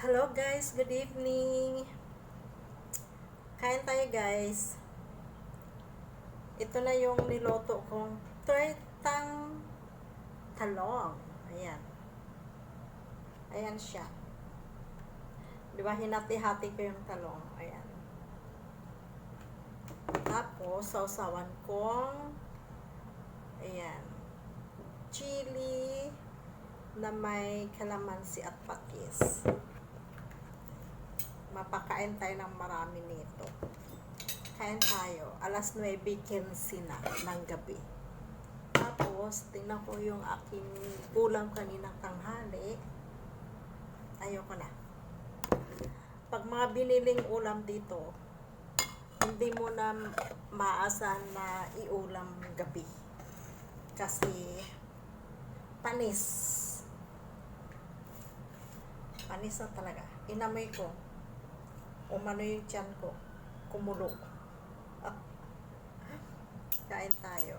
Hello guys, good evening. Kain tayo guys. Ito na yung niloto kong tortang talong. Ayan. Ayan siya. Di ba, hinati-hati ko yung talong. Ayan. Tapos, sausawan kong ayan, chili na may kalamansi at patis. Mapakain tayo ng marami nito. Kain tayo. Alas 9.15 na ng gabi. Tapos, tingnan ko yung aking ulam kaninang tanghali. Ayoko na. Pag mga biniling ulam dito, hindi mo na maasahan na iulam gabi. Kasi, panis. Panis na talaga. Inamoy ko. Umano yung tiyan ko. Kumulo. Kain tayo.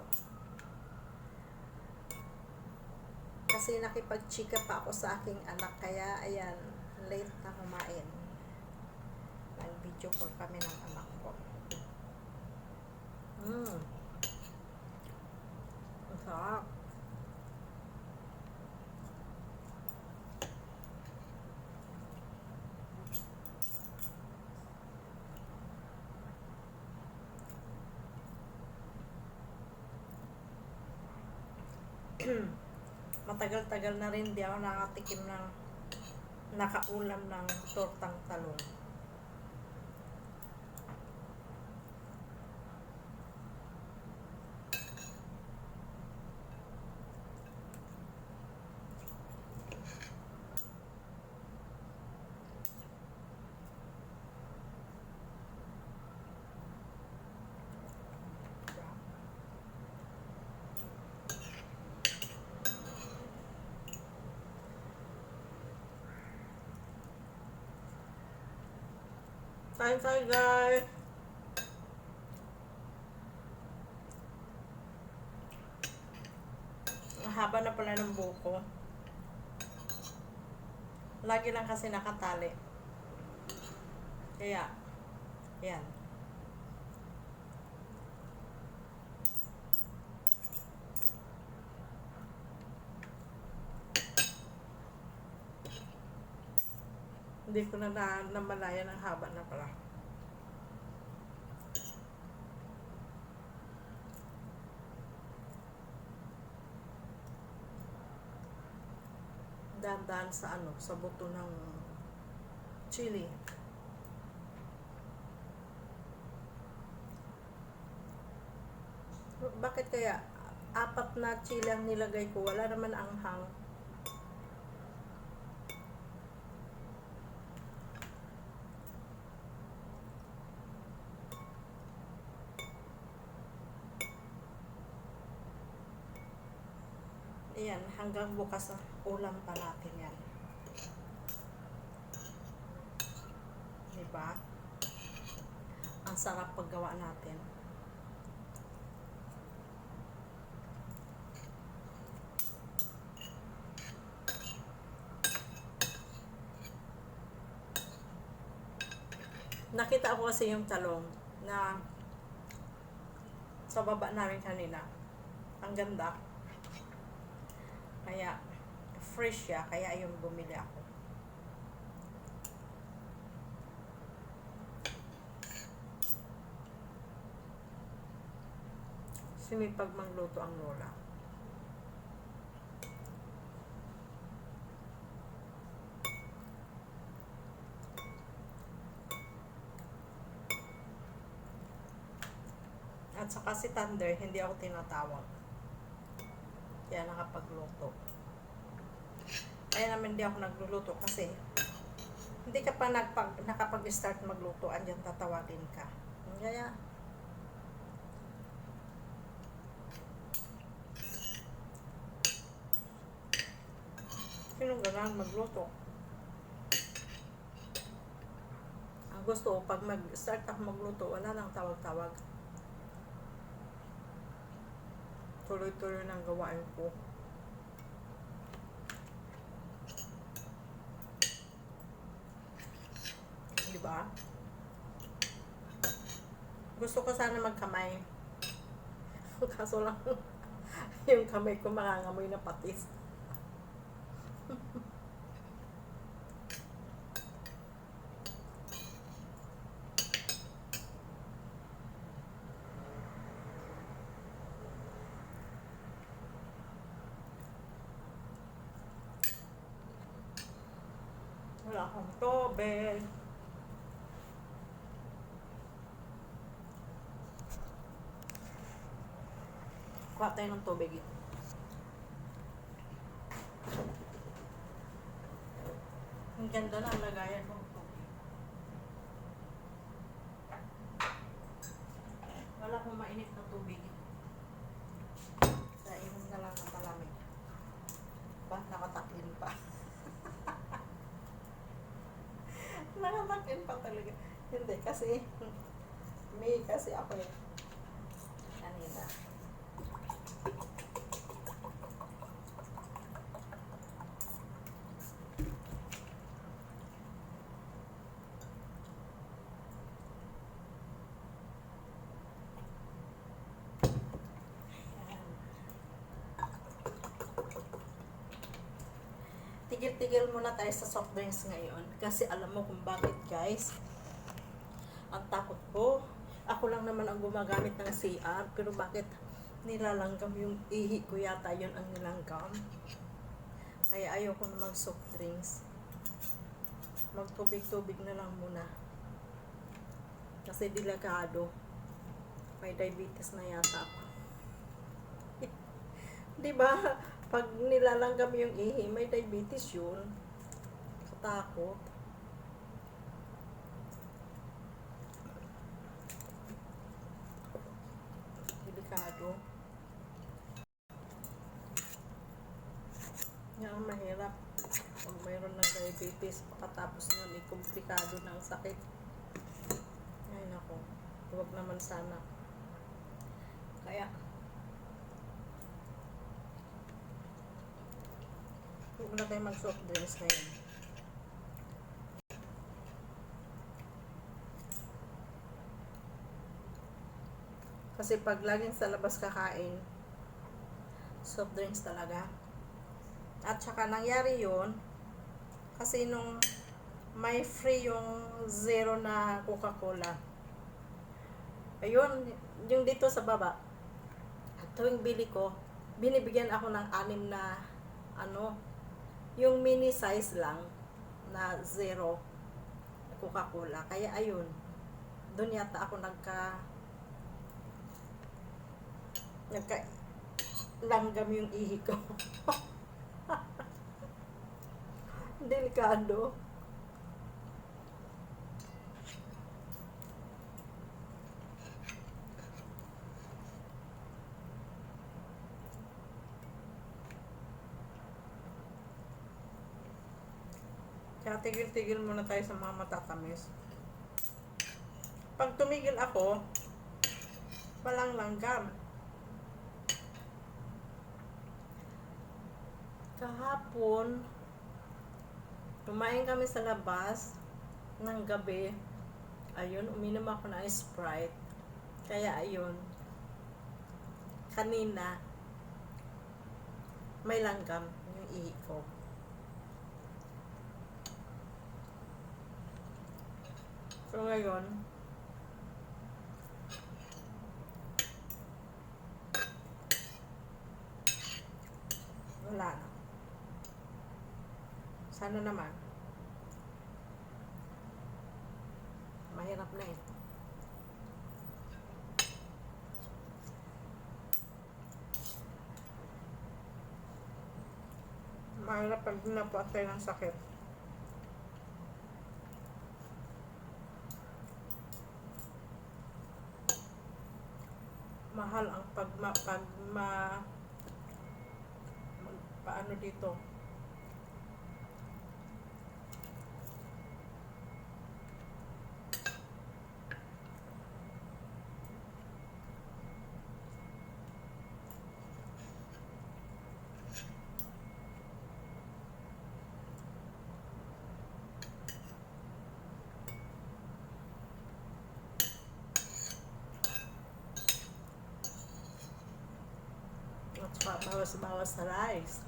Kasi nakipag-chika pa ako sa aking anak. Kaya, ayan, late na kumain. Nag-video call kami ng anak ko. Mmm. Ang sarap. Matagal-tagal na rin di ako nakatikim ng nakaulam ng tortang talong. Kain tayo guys! Haba na pala ng buko. Lagi lang kasi nakatali. Kaya, yan. Hindi ko na, na namalayan ang haba na pala. Dahan-dahan sa ano, sa buto ng chili. Bakit kaya apat na chili ang nilagay ko? Wala naman ang hang. Ayan, hanggang bukas ah, ulam pa natin yan. Diba? Ang sarap paggawa natin. Nakita ko kasi yung talong na sa baba namin kanina. Ang ganda. Kaya, fresh siya. Kaya yung bumili ako. Sumipag magluto ang lola. At saka si Thunder, hindi ako tinatawag. Kaya nakapagluto. Kaya naman hindi ako nagluluto kasi hindi ka pa nagpag, nakapag-start magluto, andyan tatawagin ka. Kaya, ganang magluto? Ang gusto pag mag-start ako magluto, wala nang tawag-tawag. Tuloy-tuloy ng gawain ko. ba? Gusto ko sana magkamay. Kaso lang, yung kamay ko makangamoy na patis. Wala akong tubig. Kuha tayo ng tubig. eh. Ang ganda ng lagayan tubig. Wala akong mainit na tubig. Kaya inom na lang ng malamig. Ba, nakatakin pa. Nakatakin pa talaga. Hindi, kasi may kasi ako eh. Kanina. Tigil-tigil muna tayo sa soft drinks ngayon. Kasi alam mo kung bakit guys. Ang takot ko. Ako lang naman ang gumagamit ng CR. Pero bakit nilalanggam yung ihi ko yata yun ang nilanggam. Kaya ayoko na mag soft drinks. Magtubig-tubig na lang muna. Kasi delikado. May diabetes na yata ako. Di ba? Pag nilalanggam yung ihi, may diabetes yun. Katakot. Delikado. Yan ang mahirap. Pag mayroon ng diabetes, pagkatapos nun, eh, komplikado ng sakit. Ay, nako. Huwag naman sana. Kaya, Huwag na mag-soft drinks ngayon. Kasi pag laging sa labas kakain, soft drinks talaga. At saka nangyari yun, kasi nung may free yung zero na Coca-Cola. Ayun, yung dito sa baba, at tuwing bili ko, binibigyan ako ng anim na ano, yung mini size lang na zero Coca-Cola. Kaya ayun, doon yata ako nagka nagka langgam yung ihi ko. Delikado. Kaya tigil-tigil muna tayo sa mga matatamis. Pag tumigil ako, walang langgam. Kahapon, kumain kami sa labas ng gabi. Ayun, uminom ako ng Sprite. Kaya ayun, kanina, may langgam yung ihi ko. So ngayon, wala na. Sana naman. Mahirap na eh. Mahirap pag napuat tayo ng sakit. mahal ang pag ma, pag ma paano dito bawas-bawas sa rice.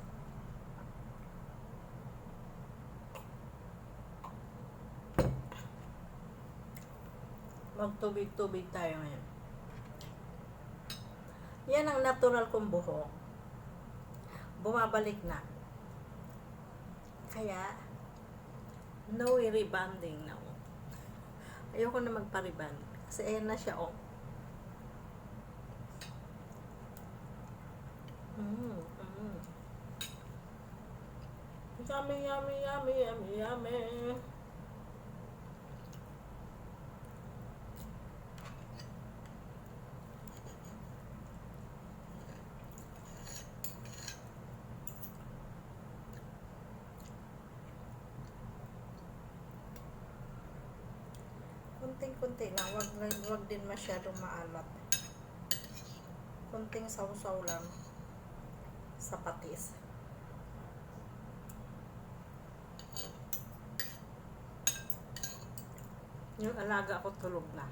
Magtubig-tubig tayo ngayon. Yan ang natural kong buhok. Bumabalik na. Kaya, no rebanding na. Ayoko na magpa-reband. Kasi ayan na siya, oh. Mm, mm. Yummy, yummy, yummy, yummy, yummy. Kunting-kunti lang, wag, wag din masyadong maalat. Kunting sausaw lang sa patis. Yung alaga ko tulog na.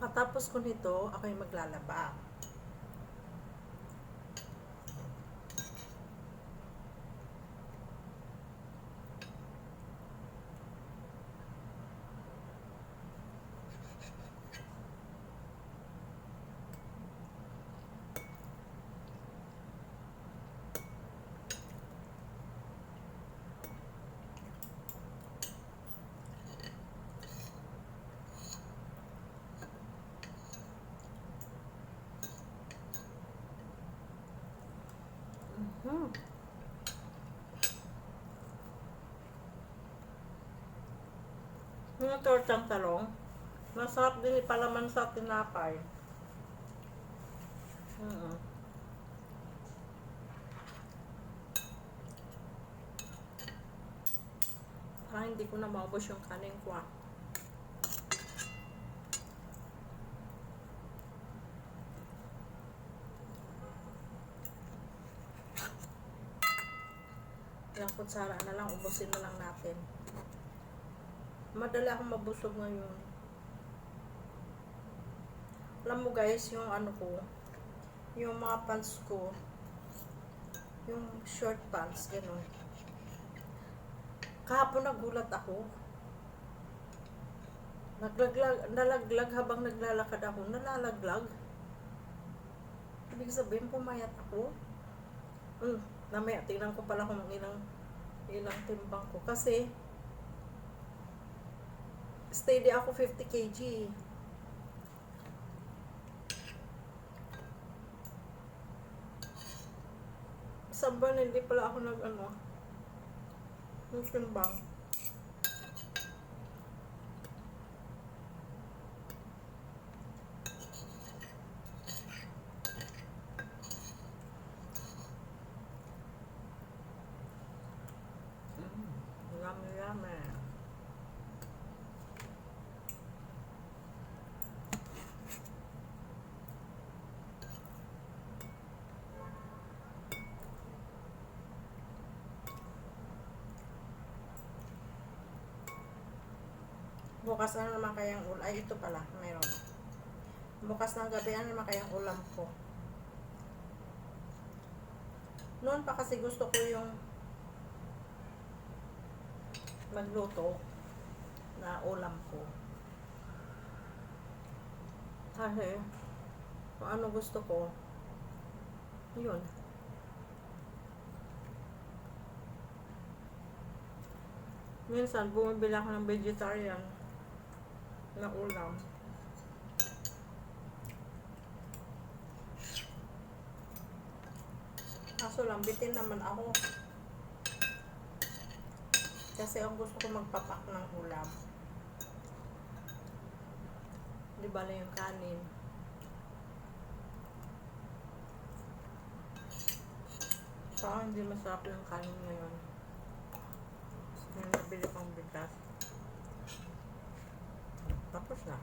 Matapos ko nito, ako'y maglalaba. Hmm. Yung tortang talong, masarap din ipalaman sa tinapay. Mm. Parang hindi ko na maubos yung kanin ko ah. Kutsara na lang, ubusin na lang natin. Madala akong mabusog ngayon. Alam mo guys, yung ano ko, yung mga pants ko, yung short pants, gano'n. Kahapon nagulat ako. Naglaglag, nalaglag habang naglalakad ako, nalalaglag. Ibig sabihin, pumayat ako. Mm, namaya, tingnan ko pala kung ilang, ilang timbang ko. Kasi, steady ako 50 kg. Isang hindi pala ako nag, ano, nagtimbang. Mm, yummy, yummy. Bukas na naman kayang ulam. Ay, ito pala. Meron. Bukas ng gabi, ano naman kayang ulam ko. Noon pa kasi gusto ko yung magluto na ulam ko. Kasi, kung ano gusto ko, yun. Minsan, bumibili ako ng vegetarian na ulam. Kaso lang, bitin naman ako. Kasi ang gusto ko magpapak ng ulam. Di ba yung kanin? Parang hindi masarap yung kanin ngayon. Yung nabili pang bigas. Tapos na.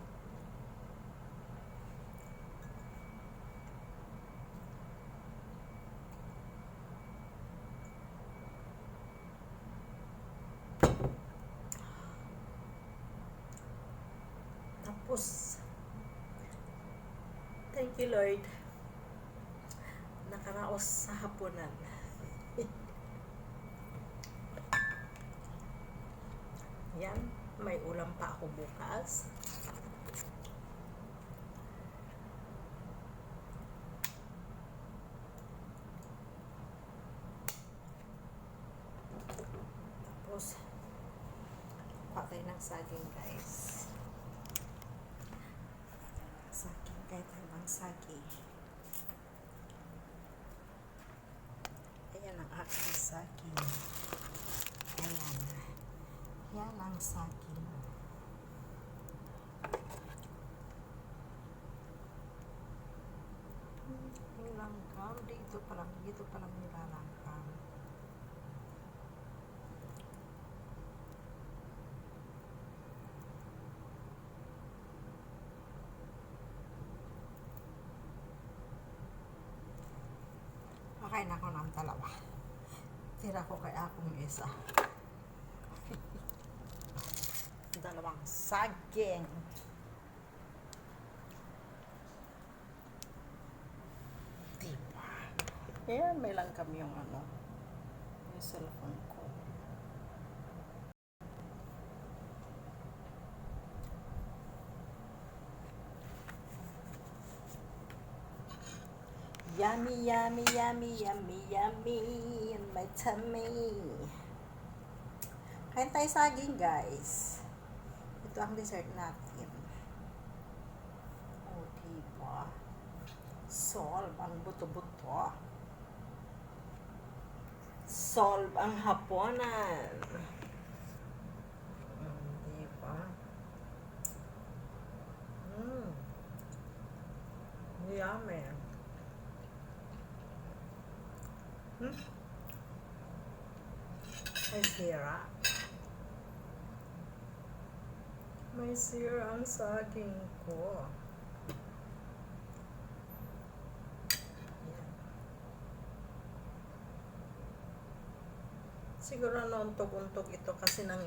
Tapos. Thank you, Lord. Nakaraos sa hapunan. Yan. May ulam pa ako bukas. Ibang saging. Ayan ang aking saging. Ayan. Yan ang saging. Yung langgam, dito pa lang, dito pa lang nilalangkam. Makain ako ng dalawa. Tira ko kay akong isa. Dalawang saging. Diba? Ayan, may lang kami yung ano, yung cellphone ko. Yummy, yummy, yummy, yummy, yummy in my tummy. Kain tayo saging, guys. Ito ang dessert natin. O, diba? Solve ang buto-buto. Solve ang haponan. Mm, diba? Mm. Yummy. Hmm? May sira. May sira ang saging ko. Yan. Siguro nauntog-untog ito kasi ng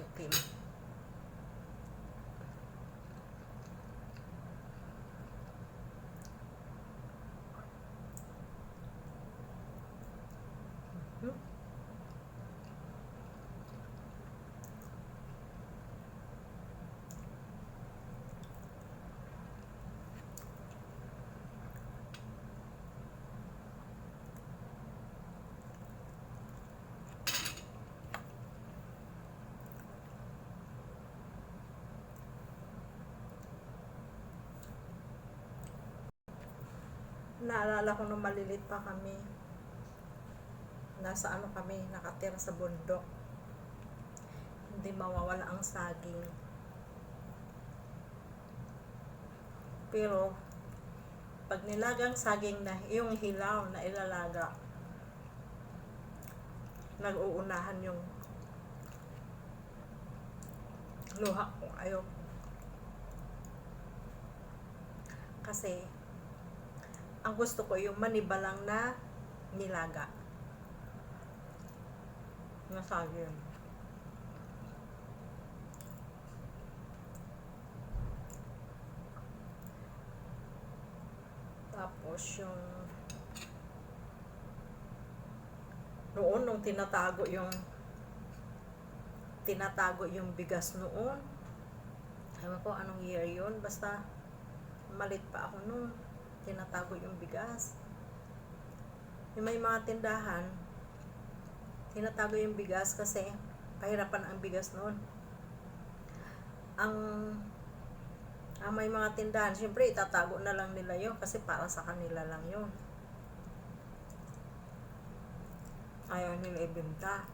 Naalala ko nung malilit pa kami. Nasa ano kami, nakatira sa bundok. Hindi mawawala ang saging. Pero, pag nilagang saging na, yung hilaw na ilalaga, nag-uunahan yung luha ko. Ayaw. Kasi, ang gusto ko yung manibalang na nilaga. Na saging. Tapos yung noon nung tinatago yung tinatago yung bigas noon. Ewan ko anong year yun. Basta malit pa ako noon. Tinatago yung bigas. Yung may mga tindahan, tinatago yung bigas kasi pahirapan ang bigas noon. Ang ang may mga tindahan, syempre itatago na lang nila yun kasi para sa kanila lang yun. Ayaw nila ibenta.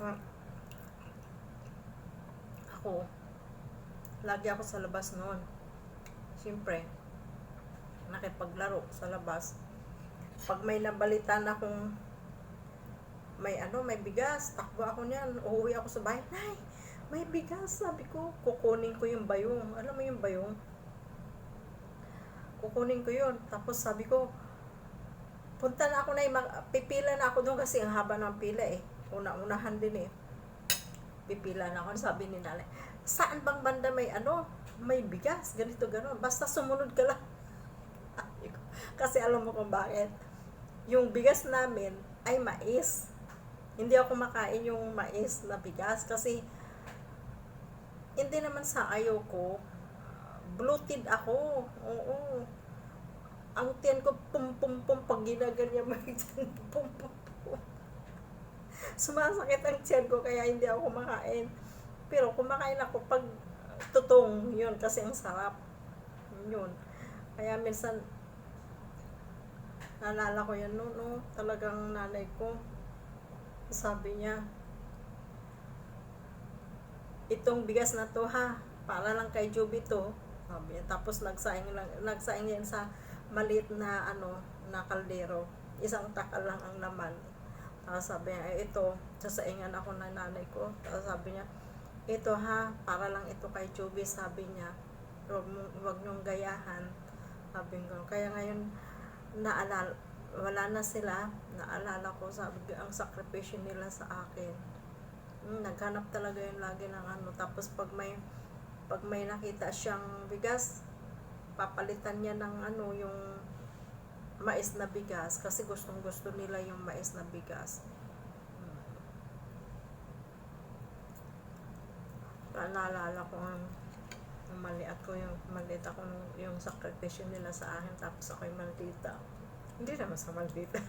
Ah. Ako, lagi ako sa labas noon. Siyempre, nakipaglaro sa labas. Pag may nabalitan akong may ano, may bigas, takbo ako niyan, uuwi ako sa bahay, Nay, may bigas, sabi ko, kukunin ko yung bayong. Alam mo yung bayong? Kukunin ko yun. Tapos sabi ko, punta na ako na, mag- pipila na ako doon kasi ang haba ng pila eh. Una-unahan din eh. Pipila na ako, sabi ni nanay, saan bang banda may ano, may bigas, ganito gano'n. Basta sumunod ka lang. Kasi alam mo kung bakit. Yung bigas namin ay mais. Hindi ako makain yung mais na bigas kasi hindi naman sa ayaw ko. Bloated ako. Oo. Ang tiyan ko pum pum pum pag ginaganyan mo yung pum pum pum. Sumasakit ang tiyan ko kaya hindi ako kumakain. Pero kumakain ako pag tutong yun kasi ang sarap. Yun. Kaya minsan naalala ko yan no, no, talagang nanay ko sabi niya itong bigas na to ha para lang kay Joby to sabi niya. tapos nagsaing lang nagsaing yan sa maliit na ano na kaldero isang takal lang ang laman tapos sabi niya "Eh, ito sasaingan ako ng nanay ko tapos sabi niya ito ha para lang ito kay Joby sabi niya. Wag, mo- wag niyong gayahan sabi ko. Kaya ngayon naalala wala na sila. Naalala ko sabi ang sakripisyo nila sa akin. Mm, naghanap talaga yun lagi ng ano. Tapos pag may pag may nakita siyang bigas papalitan niya ng ano yung mais na bigas. Kasi gustong gusto nila yung mais na bigas Mm. Kaya naalala ko ang mali ako yung maliit ako nung- yung sakripisyo nila sa akin tapos ako'y maldita hindi naman sa maldita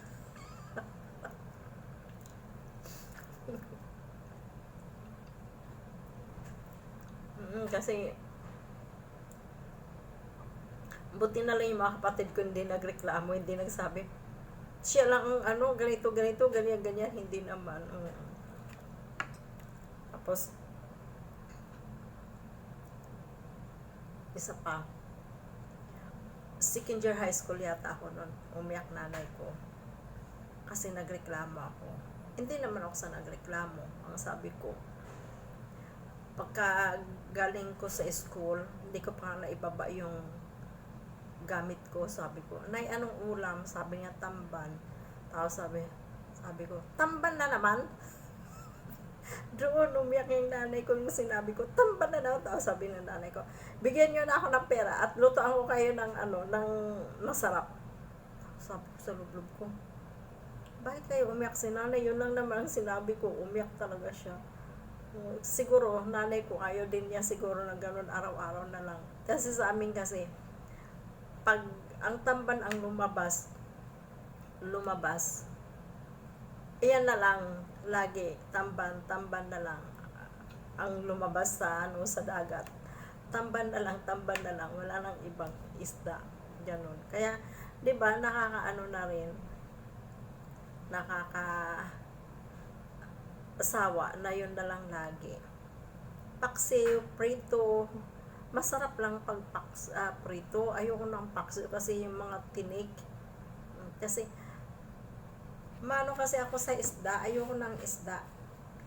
Mm, kasi buti na lang yung mga kapatid ko hindi nagreklamo, hindi nagsabi siya lang ang ano, ganito, ganito, ganyan, ganyan, hindi naman. Mm. Tapos, isa pa, second year high school yata ako noon, umiyak nanay ko. Kasi nagreklamo ako. Hindi naman ako sa nagreklamo. Ang sabi ko, pagka galing ko sa school, hindi ko pa naibaba yung gamit ko. Sabi ko, Nay, anong ulam? Sabi niya, tamban. Tapos sabi, sabi ko, tamban na naman? Doon, umiyak yung nanay ko yung sinabi ko, tamban na naman. Tapos sabi ng nanay ko, bigyan niyo na ako ng pera at lutoan ko kayo ng ano, ng masarap. Sabi ko sa lublob ko, bakit kayo umiyak si nanay? Yun lang naman ang sinabi ko, umiyak talaga siya. Mm, siguro nanay ko ayaw din niya siguro na ganun araw-araw na lang. Kasi sa amin kasi pag ang tamban ang lumabas lumabas iyan na lang lagi tamban tamban na lang ang lumabas sa ano sa dagat tamban na lang tamban na lang wala nang ibang isda ganun kaya 'di ba nakakaano na rin nakaka asawa na yun na lang lagi. Paksiw, prito, masarap lang pag paks, ah, prito. Ayoko ng paksiw kasi yung mga tinik. Kasi, mano kasi ako sa isda, ayoko ng isda.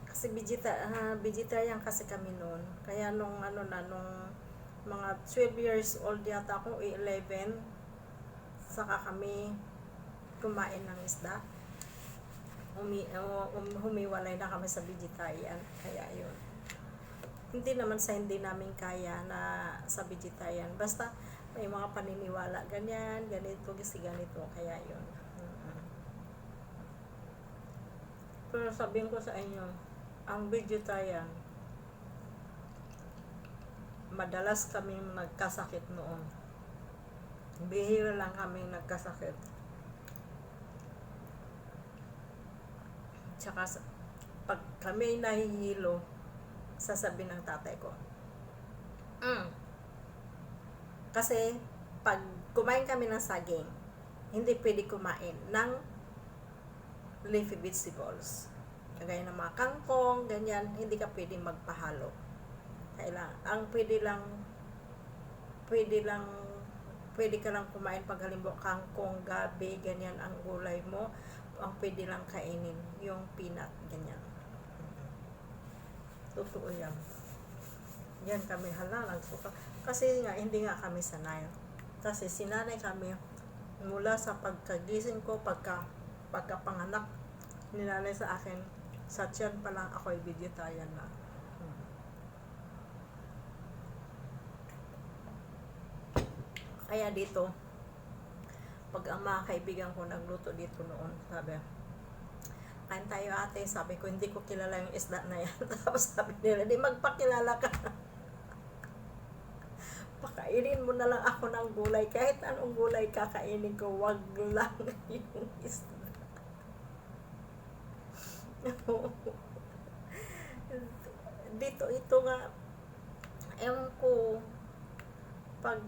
Kasi vegeta, ah, vegetarian kasi kami noon. Kaya nung ano na, nung mga 12 years old yata ako, 11, saka kami kumain ng isda umi, uh, um, humiwalay na kami sa vegetarian. Kaya yun. Hindi naman sa hindi namin kaya na sa vegetarian. Basta may mga paniniwala. Ganyan, ganito, kasi ganito. Kaya yun. Pero sabihin ko sa inyo, ang vegetarian, madalas kaming nagkasakit noon. Bihira lang kaming nagkasakit. Tsaka sa- pag kami nahihilo, sasabihin ng tatay ko, mm. Kasi, pag kumain kami ng saging, hindi pwede kumain ng leafy vegetables. Kagaya ng mga kangkong, ganyan, hindi ka pwede magpahalo. Kailangan, ang pwede lang, pwede lang, pwede ka lang kumain pag halimbawa kangkong, gabi, ganyan ang gulay mo, ang pwede lang kainin, yung peanut, ganyan. Totoo yan. Yan kami ka- kasi nga, hindi nga kami sanay. Kasi sinanay kami mula sa pagkagising ko, pagka, pagkapanganak nilalay sa akin, sa tiyan pa lang ako'y vegetarian na. Kaya dito, pag ang mga kaibigan ko nagluto dito noon, sabi, kain tayo ate, sabi ko, hindi ko kilala yung isda na yan. Tapos sabi nila, di magpakilala ka. Pakainin mo na lang ako ng gulay. Kahit anong gulay kakainin ko, wag lang yung isda. dito, ito nga, ewan ko, pag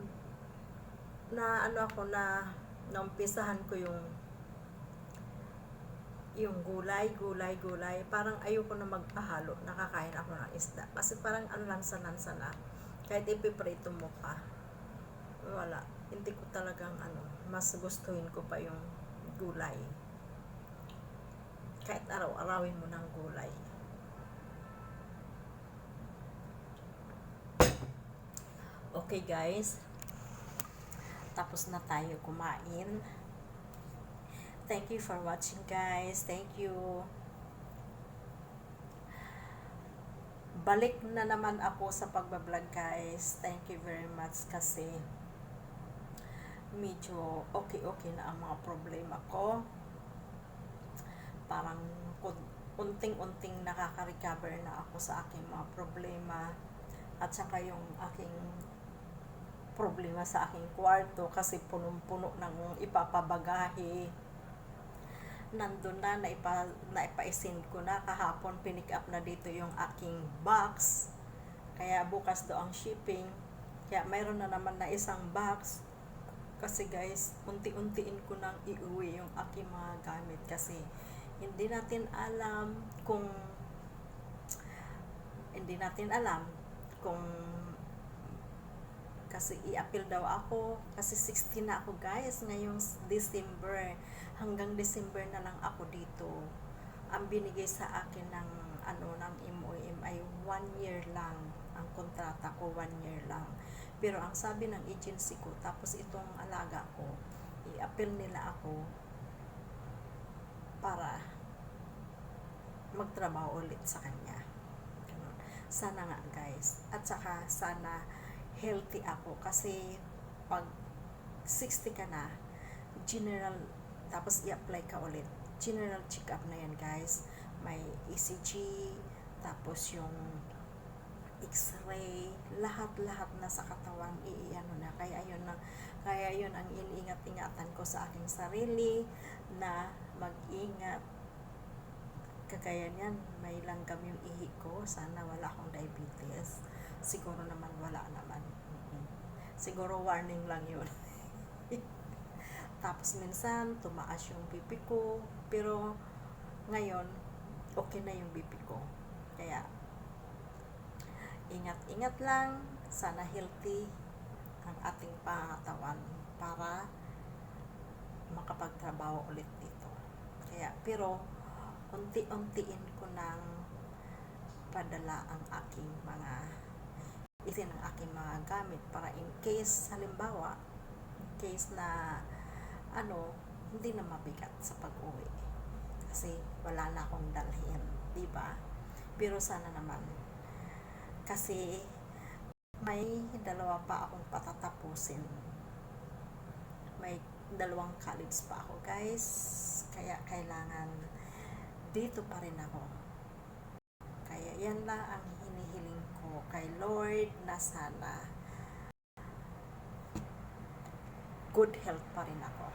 na ano ako na naumpisahan ko yung yung gulay, gulay, gulay, parang ayoko na magpahalo, nakakain ako ng isda. Kasi parang ano lang sanan na, kahit ipiprito mo ka, wala. Hindi ko talagang ano, mas gustuhin ko pa yung gulay. Kahit araw-arawin mo ng gulay. Okay guys, tapos na tayo kumain. Thank you for watching guys. Thank you. Balik na naman ako sa pagbablog guys. Thank you very much kasi medyo okay-okay na ang mga problema ko. Parang unting-unting nakaka-recover na ako sa aking mga problema at saka yung aking problema sa aking kwarto kasi punong-puno ng ipapabagahe. Nandun na, naipa, naipaisin ko na kahapon, pinick up na dito yung aking box. Kaya bukas do ang shipping. Kaya mayroon na naman na isang box. Kasi guys, unti-untiin ko nang iuwi yung aking mga gamit kasi hindi natin alam kung hindi natin alam kung kasi i-appeal daw ako. Kasi 16 na ako guys ngayong December. Hanggang December na lang ako dito. Ang binigay sa akin ng ano ng MOM ay 1 year lang. Ang kontrata ko 1 year lang. Pero ang sabi ng agency ko tapos itong alaga ko i-appeal nila ako para magtrabaho ulit sa kanya. Ganun. sana nga guys. At saka sana healthy ako. Kasi pag 60 ka na general tapos i-apply ka ulit. General check-up na yan guys. May ECG tapos yung x-ray lahat-lahat na sa katawan iiano na. Kaya yun na kaya yun ang iniingat-ingatan ko sa aking sarili na mag-ingat. Kagaya niyan may langgam yung ihi ko. Sana wala akong diabetes. Siguro naman wala naman. Siguro warning lang yun. Tapos minsan tumaas yung BP ko. Pero ngayon okay na yung BP ko. Kaya ingat-ingat lang. Sana healthy ang ating pangatawan para makapagtrabaho ulit kaya. Pero unti-untiin ko nang padala ang aking mga isin ang aking mga gamit para in case halimbawa in case na ano hindi na mabigat sa pag-uwi. Kasi wala na akong dalhin di ba? Pero sana naman kasi may dalawa pa akong patatapusin. May dalawang college pa ako guys kaya kailangan dito pa rin ako. Kaya yan lang ang hinihiling ko kay Lord na sana good health pa rin ako.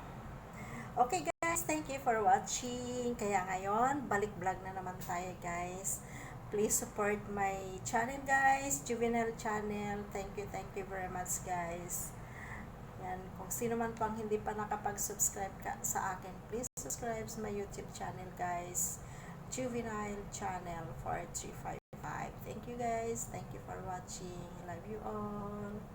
Okay guys. Thank you for watching. Kaya ngayon balik vlog na naman tayo guys. Please support my channel guys. Juvenile channel. Thank you thank you very much guys. Yan kung sino man pang hindi pa nakapag-subscribe ka sa akin please subscribe sa my youtube channel guys. Juvenile channel 4355 thank you guys. Thank you for watching. Love you all